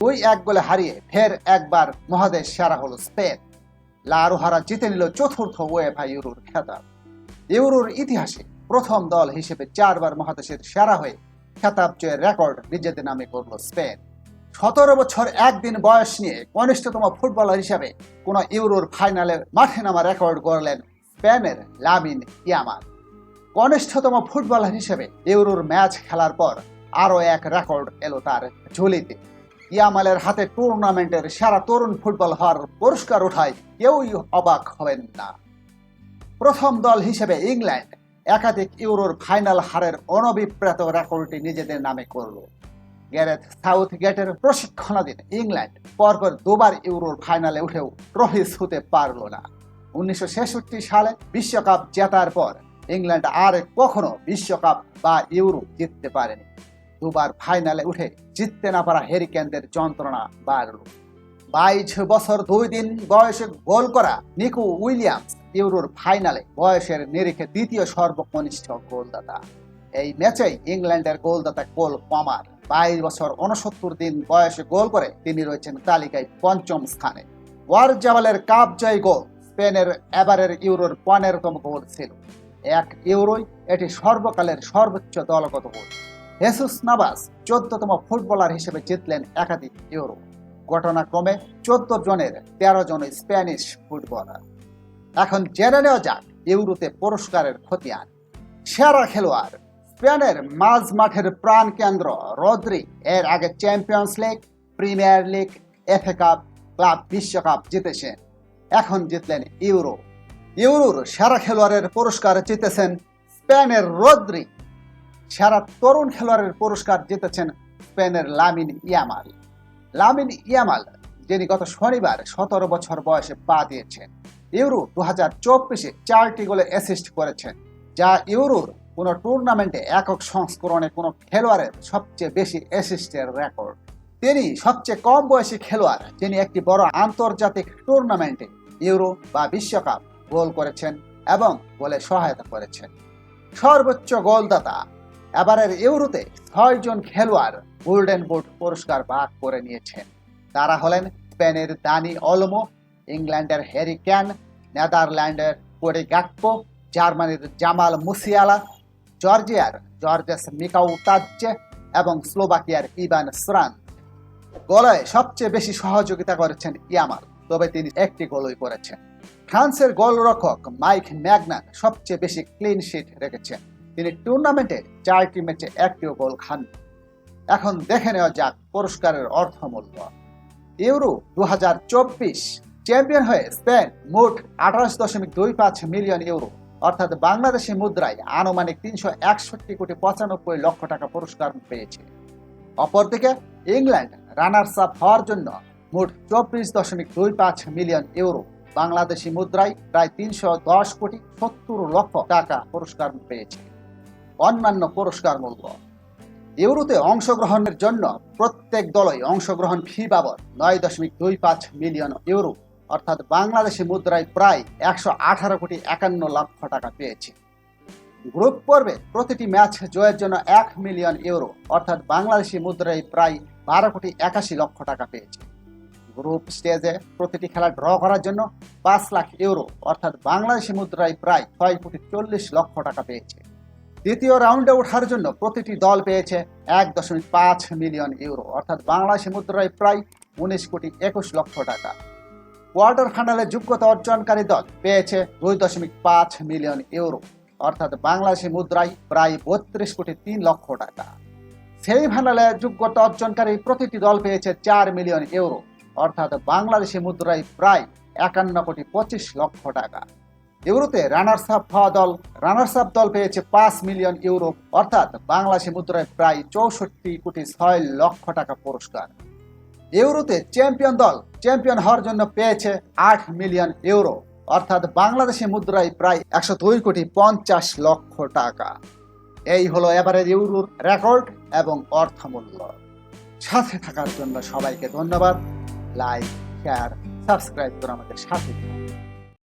দুই এক গোলে হারিয়ে ফের একবার মহাদেশ সেরা হলো স্পেন। লা রোহারা জিতে নিল চতুর্থ ওয়েফা ইউরোর খেতাব। ইউরোর ইতিহাসে প্রথম দল হিসেবে চারবার মহাদেশের সেরা হয়ে খেতাব জয়ের রেকর্ড নিজেদের নামে করল স্পেন। সতেরো বছর একদিন বয়স নিয়ে কনিষ্ঠতম ফুটবলার হিসেবে কোন ইউরোর ফাইনালে মাঠে নামা রেকর্ড গড়লেন স্পেনের লামিন ইয়ামাল। কনিষ্ঠতম ফুটবলার হিসেবে ইউরোর ম্যাচ খেলার পর আরও এক রেকর্ড এলো তার ঝুলিতে। ইয়ামালের হাতে টুর্নামেন্টের সেরা তরুণ ফুটবল হওয়ার পুরস্কার ওঠায় কেউই অবাক হবেন না। প্রথম দল হিসেবে ইংল্যান্ড একাধিক ইউরোর ফাইনাল হারের অনবিপ্রেত রেকর্ডটি নিজেদের নামে করল। গ্যারেথ সাউথ গেটের প্রশিক্ষণাধীন ইংল্যান্ড পরপর দুবার ইউরোর ফাইনালে উঠেও ট্রফি ছুতে পারল না। উনিশশো ছেষট্টি সালে বিশ্বকাপ জেতার পর ইংল্যান্ড আর কখনো বিশ্বকাপ বা ইউরো জিততে পারেনি। দুবার ফাইনালে উঠে জিততে না পারা হেরিকেনদের যন্ত্রণা বাড়ল। বাইশ বছর দুই দিন বয়সে গোল করা নিকু উইলিয়ামস ইউরোর ফাইনালে বয়সের নিরিখে দ্বিতীয় সর্বকনিষ্ঠ গোলদাতা। এই ম্যাচেই ইংল্যান্ডের গোলদাতা কোল কমার বাইশ বছর উনসত্তর দিন বয়সে গোল করে তিনি রয়েছেন তালিকায় পঞ্চম স্থানে। ওয়ার জামালের কাপ জয় গোল স্পেনের এবারের ইউরোর পনেরোতম গোল ছিল। এক ইউরোই এটি সর্বকালের সর্বোচ্চ দলগত গোল। হেসুস নাবাস চোদ্দতম ফুটবলার হিসেবে জিতলেন একাধিক ইউরো। ঘটনাক্রমে চোদ্দ জনের তেরো জন স্প্যানিশ ফুটবলার। এখন জেনে নেওয়া যাক ইউরোতে পুরস্কারের খতিয়ান। সেরা খেলোয়াড়, স্পেনের মাঝ মাঠের প্রাণ কেন্দ্র রদ্রি, এর আগে Champions League, Premier League, FA Cup, club বিশ্বকাপ জিতেছেন। এখন জিতলেন ইউরো। ইউরোর সেরা খেলোয়াড়ের পুরস্কার জিতেছেন স্পেনের রদ্রি। সেরা তরুণ খেলোয়াড়ের পুরস্কার জিতেছেন স্পেনের লামিন ইয়ামাল। লামিন ইয়ামাল, যিনি গত শনিবার সতেরো বছর বয়সে পা দিয়েছেন। ইউরো দু হাজার চব্বিশে চারটি গোলে অ্যাসিস্ট করেছেন, যা ইউরোর কোনো টুর্নামেন্টে একক সংস্করণে কোনো খেলোয়াড়ের সবচেয়ে বেশি অ্যাসিস্টের রেকর্ড তিনি সবচেয়ে কম বয়সী খেলোয়াড়, যিনি একটি বড় আন্তর্জাতিক টুর্নামেন্টে ইউরো বা বিশ্বকাপ গোল করেছেন এবং গোলে সহায়তা করেছেন। সর্বোচ্চ গোলদাতা এবারের ইউরোতে ছয়জন খেলোয়াড় গোল্ডেন বুট পুরস্কার ভাগ করে নিয়েছেন। তারা হলেন স্পেনের দানি অলমো, ইংল্যান্ডের হ্যারি ক্যান নেদারল্যান্ডের কোরি গাকপো জার্মানির জামাল মুসিয়ালা, জর্জিয়ার জর্জেস মিকাউতাজ্জে এবং স্লোভাকিয়ার ইভান স্রান। গোলয়ে সবচেয়ে বেশি সহযোগিতা করেছেন ইয়ামাল, তবে তিনি একটি গোলই করেছেন। ফ্রান্সের গোলরক্ষক মাইক ম্যাগনান সবচেয়ে বেশি ক্লিন শিট রেখেছেন। তিনি টুর্নামেন্টে চারটি ম্যাচে একটিও গোল খান। এখন দেখে নেওয়া যাক পুরস্কারের অর্থমূল্য। ইউরো দু হাজার চব্বিশ চ্যাম্পিয়ন হয়ে স্পেন মোট আঠাশ দশমিক দুই পাঁচ মিলিয়ন ইউরো, অর্থাৎ বাংলাদেশি মুদ্রায় আনুমানিক তিনশো একষট্টি কোটি পঁচানব্বই লক্ষ টাকা পুরস্কার পেয়েছে। অপরদিকে ইংল্যান্ড রানার্স আপ হওয়ার জন্য মোট চব্বিশ দশমিক দুই পাঁচ মিলিয়ন ইউরো, বাংলাদেশি মুদ্রায় প্রায় তিনশো দশ কোটি সত্তর লক্ষ টাকা পুরস্কার পেয়েছে। অন্যান্য পুরস্কার মূল্য ইউরোতে অংশগ্রহণের জন্য প্রত্যেক দলই অংশগ্রহণ ফি বাবদ নয় দশমিক দুই পাঁচ মিলিয়ন ইউরো, অর্থাৎ বাংলাদেশি মুদ্রায় প্রায় একশো আঠারো কোটি একান্ন লক্ষ টাকা পেয়েছে। গ্রুপ পর্বে প্রতিটি ম্যাচ জয়ের জন্য এক মিলিয়ন ইউরো, অর্থাৎ বাংলাদেশি মুদ্রায় প্রায় বারো কোটি একাশি লক্ষ টাকা পেয়েছে। গ্রুপ স্টেজে প্রতিটি খেলা ড্র করার জন্য পাঁচ লাখ ইউরো, অর্থাৎ বাংলাদেশি মুদ্রায় প্রায় ছয় কোটি চল্লিশ লক্ষ টাকা পেয়েছে। দ্বিতীয় রাউন্ডে ওঠার জন্য প্রতিটি দল পেয়েছে এক দশমিক পাঁচ মিলিয়ন ইউরো, অর্থাৎ বাংলাদেশি মুদ্রায় প্রায় উনিশ কোটি একুশ লক্ষ টাকা। কোয়ার্টার ফাইনালে যোগ্যতা অর্জনকারী দল পেয়েছে দুই দশমিক পাঁচ মিলিয়ন ইউরো, অর্থাৎ বাংলাদেশি মুদ্রায় প্রায় বত্রিশ কোটি তিন লক্ষ টাকা। সেই ফাইনালে যোগ্যতা অর্জনকারী প্রতিটি দল পেয়েছে চার মিলিয়ন ইউরো, অর্থাৎ বাংলাদেশি মুদ্রায় প্রায় একান্ন কোটি পঁচিশ লক্ষ টাকা। ইউরোতে রানার্স আপ হওয়া দল রানার্স আপ দল পেয়েছে পাঁচ মিলিয়ন ইউরো, অর্থাৎ বাংলাদেশি মুদ্রায় প্রায় চৌষট্টি কোটি ছয় লক্ষ টাকা পুরস্কার। ইউরোতে চ্যাম্পিয়ন দল চ্যাম্পিয়ন হওয়ার জন্য পেয়েছে আট মিলিয়ন ইউরো, অর্থাৎ বাংলাদেশি মুদ্রায় প্রায় একশো দুই কোটি পঞ্চাশ লক্ষ টাকা। এই হলো এবারের ইউরোর রেকর্ড এবং অর্থমূল্য। সাথে থাকার জন্য সবাইকে ধন্যবাদ। লাইক, শেয়ার, সাবস্ক্রাইব করে আমাদের সাথে।